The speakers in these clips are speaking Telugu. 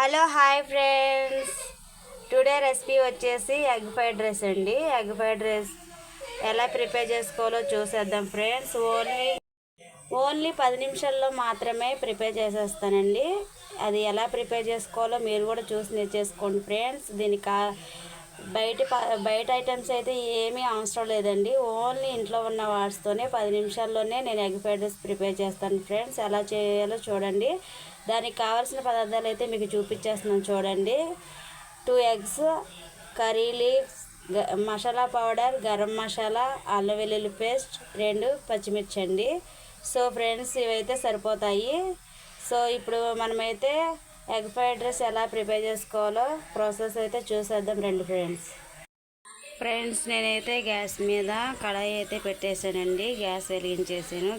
Hello hi friends. Today recipe వచ్చేసి ఎగ్ ఫ్రైడ్ రైస్ అండి. ఎగ్ ఫ్రైడ్ రైస్ ఎలా ప్రిపేర్ చేసుకోవాలో చూసేద్దాం ఫ్రెండ్స్. ఓన్లీ ఓన్లీ పది నిమిషాల్లో మాత్రమే ప్రిపేర్ చేసేస్తానండి. అది ఎలా ప్రిపేర్ చేసుకోవాలో మీరు కూడా చూసి నేర్చేసుకోండి ఫ్రెండ్స్. దీనికి బయట బయట ఐటమ్స్ అయితే ఏమీ అవసరం లేదండి. ఓన్లీ ఇంట్లో ఉన్న వాట్స్తోనే పది నిమిషాల్లోనే నేను ఎగ్ ఫ్రైడ్ రైస్ ప్రిపేర్ చేస్తాను ఫ్రెండ్స్ ఎలా చేయాలో చూడండి. దానికి కావాల్సిన పదార్థాలు అయితే మీకు చూపించేస్తున్నాను చూడండి. టూ ఎగ్స్ కర్రీ లీవ్స్ గ- మసాలా పౌడర్ గరం మసాలా అల్లం వెల్లుల్లి పేస్ట్ రెండు పచ్చిమిర్చి అండి సో ఫ్రెండ్స్ ఇవైతే సరిపోతాయి. సో ఇప్పుడు మనమైతే ఎగ్ ఫ్రైడ్ రైస్ ఎలా ప్రిపేర్ చేసుకోవాలో ప్రాసెస్ అయితే చూసేద్దాం రండి ఫ్రెండ్స్ ఫ్రెండ్స్ నేనైతే గ్యాస్ మీద కడాయి అయితే పెట్టేశానండి. గ్యాస్ వెలిగించేసాను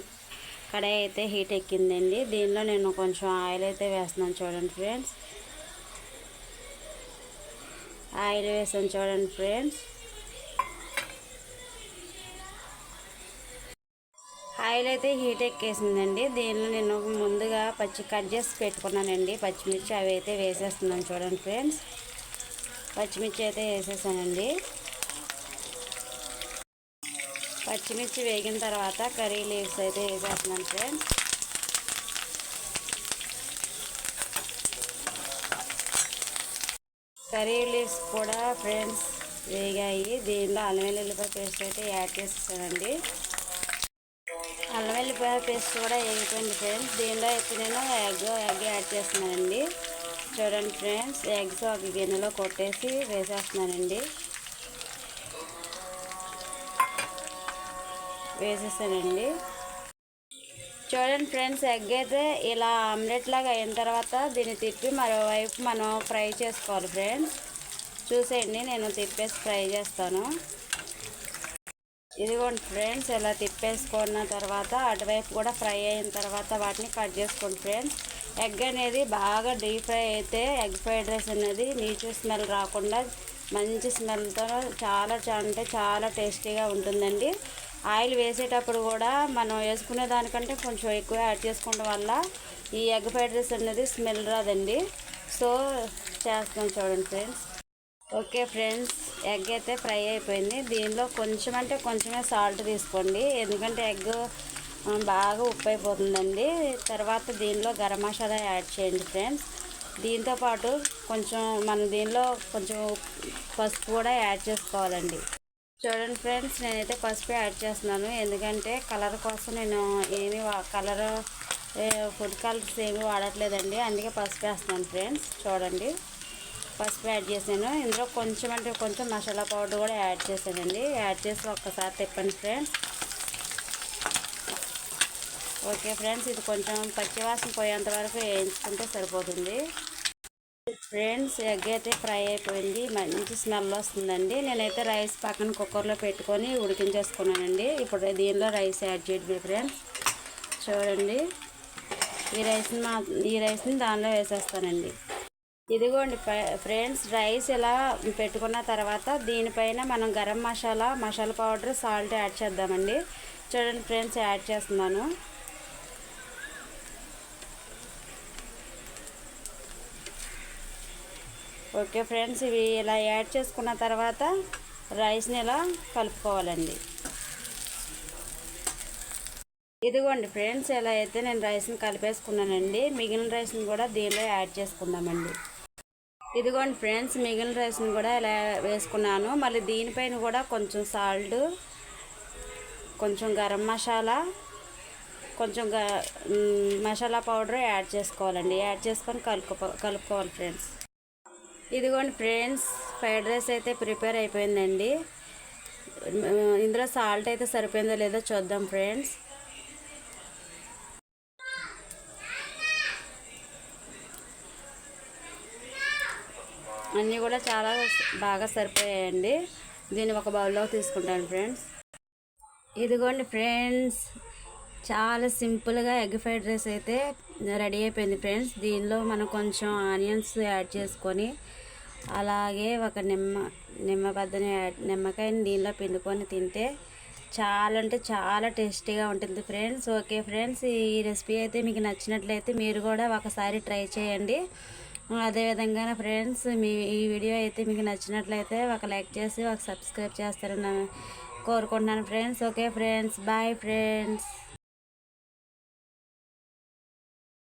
కడాయి అయితే హీట్ ఎక్కిందండి. దీనిలో నేను కొంచెం ఆయిల్ అయితే వేస్తున్నాను చూడండి ఫ్రెండ్స్ ఆయిల్ వేసాను చూడండి ఫ్రెండ్స్ ఆయిల్ అయితే హీట్ ఎక్కేసిందండి. దీనిలో నేను ముందుగా పచ్చి కట్ చేసి పెట్టుకున్నానండి. పచ్చిమిర్చి అవి అయితే వేసేస్తున్నాను చూడండి ఫ్రెండ్స్. పచ్చిమిర్చి అయితే వేసేసానండి. పచ్చిమిర్చి వేగిన తర్వాత కర్రీ లీవ్స్ అయితే వేసేస్తున్నాను ఫ్రెండ్స్. కర్రీ లీవ్స్ కూడా ఫ్రెండ్స్ వేగాయి. దీనిలో అల్లం వెల్లుల్లిపాయ పేస్ట్ అయితే యాడ్ చేసేసానండి. అల్లం పేస్ట్ కూడా వేగిపోయింది ఫ్రెండ్స్ దీనిలో అయితే నేను ఎగ్ ఎగ్ యాడ్ చేస్తున్నానండి. చూడండి ఫ్రెండ్స్ ఎగ్స్ ఒక గిన్నెలో కొట్టేసి వేసేస్తున్నానండి. వేసేసానండి చూడండి ఫ్రెండ్స్ ఎగ్ అయితే ఇలా ఆమ్లెట్ లాగా అయిన తర్వాత దీన్ని తిప్పి మరోవైపు మనం ఫ్రై చేసుకోవాలి ఫ్రెండ్స్ చూసేయండి నేను తిప్పేసి ఫ్రై చేస్తాను. ఇదిగోండి ఫ్రెండ్స్ ఇలా తిప్పేసుకున్న తర్వాత అటువైపు కూడా ఫ్రై అయిన తర్వాత వాటిని కట్ చేసుకోండి ఫ్రెండ్స్. ఎగ్ అనేది బాగా డీప్ ఫ్రై అయితే ఎగ్ ఫ్రైడ్ రైస్ అనేది నీచు స్మెల్ రాకుండా మంచి స్మెల్తో చాలా అంటే చాలా టేస్టీగా ఉంటుందండి. ఆయిల్ వేసేటప్పుడు కూడా మనం వేసుకునే దానికంటే కొంచెం ఎక్కువ యాడ్ చేసుకోవడం వల్ల ఈ ఎగ్ ఫ్రైడ్ రైస్ అనేది స్మెల్ రాదండి. సో చేస్తాం చూడండి ఫ్రెండ్స్. Okay friends. ఎగ్ అయితే ఫ్రై అయిపోయింది. దీనిలో కొంచెం అంటే కొంచెమే సాల్ట్ తీసుకోండి. ఎందుకంటే ఎగ్ బాగా ఉప్పు అయిపోతుందండి. తర్వాత దీనిలో గరం మసాలా యాడ్ చేయండి ఫ్రెండ్స్. దీంతో పాటు కొంచెం మనం దీనిలో కొంచెం పసుపు కూడా యాడ్ చేసుకోవాలండి. చూడండి ఫ్రెండ్స్ నేనైతే పసుపు యాడ్ చేస్తున్నాను. ఎందుకంటే కలర్ కోసం నేను ఏమి కలర్ ఫుడ్ కలర్స్ ఏమి వాడట్లేదండి. అందుకే పసుపు వేస్తున్నాను ఫ్రెండ్స్. చూడండి. పసుపు యాడ్ చేశాను. ఇందులో కొంచెం అంటే కొంచెం మసాలా పౌడర్ కూడా యాడ్ చేశానండి. యాడ్ చేసి ఒక్కసారి తిప్పండి ఫ్రెండ్స్. ఓకే ఫ్రెండ్స్ ఇది కొంచెం పచ్చివాసన పోయేంత వరకు వేయించుకుంటే సరిపోతుంది. ఫ్రెండ్స్ ఎగ్ అయితే ఫ్రై అయిపోయింది. మంచి స్మెల్ వస్తుందండి. నేనైతే రైస్ పక్కన కుక్కర్లో పెట్టుకొని ఉడికించేసుకున్నానండి. ఇప్పుడు దీనిలో రైస్ యాడ్ చేయడమే ఫ్రెండ్స్. చూడండి. ఈ రైస్ని మా ఈ రైస్ని దానిలో వేసేస్తానండి. ఇదిగోండి ఫ్రెండ్స్ రైస్ ఇలా పెట్టుకున్న తర్వాత దీనిపైన మనం garam masala masala powder salt add చేద్దామండి. చూడండి ఫ్రెండ్స్ యాడ్ చేస్తున్నాను. ఓకే ఫ్రెండ్స్ ఇవి ఇలా యాడ్ చేసుకున్న తర్వాత రైస్ని ఇలా కలుపుకోవాలండి. ఇదిగోండి ఫ్రెండ్స్ ఇలా అయితే నేను రైస్ని కలిపేసుకున్నానండి. మిగిలిన రైస్ని కూడా దీనిలో యాడ్ చేసుకుందామండి. ఇదిగోండి ఫ్రెండ్స్ మిగిలిన రైస్ని కూడా ఇలా వేసుకున్నాను. మళ్ళీ దీనిపైన కూడా కొంచెం సాల్ట్ కొంచెం గరం మసాలా కొంచెం గ మసాలా పౌడర్ యాడ్ చేసుకోవాలండి. యాడ్ చేసుకొని కలుపుకో కలుపుకోవాలి ఫ్రెండ్స్. ఇదిగోండి ఫ్రెండ్స్ ఫ్రైడ్ రైస్ అయితే ప్రిపేర్ అయిపోయిందండి. ఇందులో సాల్ట్ అయితే సరిపోయిందో లేదో చూద్దాం ఫ్రెండ్స్. అన్నీ కూడా చాలా బాగా సరిపోయాయండి. దీన్ని ఒక బౌల్లో తీసుకుంటాను ఫ్రెండ్స్. ఇదిగోండి ఫ్రెండ్స్ చాలా సింపుల్గా ఎగ్ ఫ్రైడ్ రైస్ అయితే రెడీ అయిపోయింది ఫ్రెండ్స్. దీనిలో మనం కొంచెం ఆనియన్స్ యాడ్ చేసుకొని అలాగే ఒక నిమ్మ నిమ్మబద్దని యాడ్ నిమ్మకాయని దీనిలో పిండుకొని తింటే చాలా అంటే చాలా టేస్టీగా ఉంటుంది ఫ్రెండ్స్. ఓకే ఫ్రెండ్స్ ఈ రెసిపీ అయితే మీకు నచ్చినట్లయితే మీరు కూడా ఒకసారి ట్రై చేయండి. అదేవిధంగా ఫ్రెండ్స్ మీ ఈ వీడియో అయితే మీకు నచ్చినట్లయితే ఒక లైక్ చేసి ఒక సబ్స్క్రైబ్ చేస్తారని కోరుకుంటున్నాను friends. Okay friends bye friends.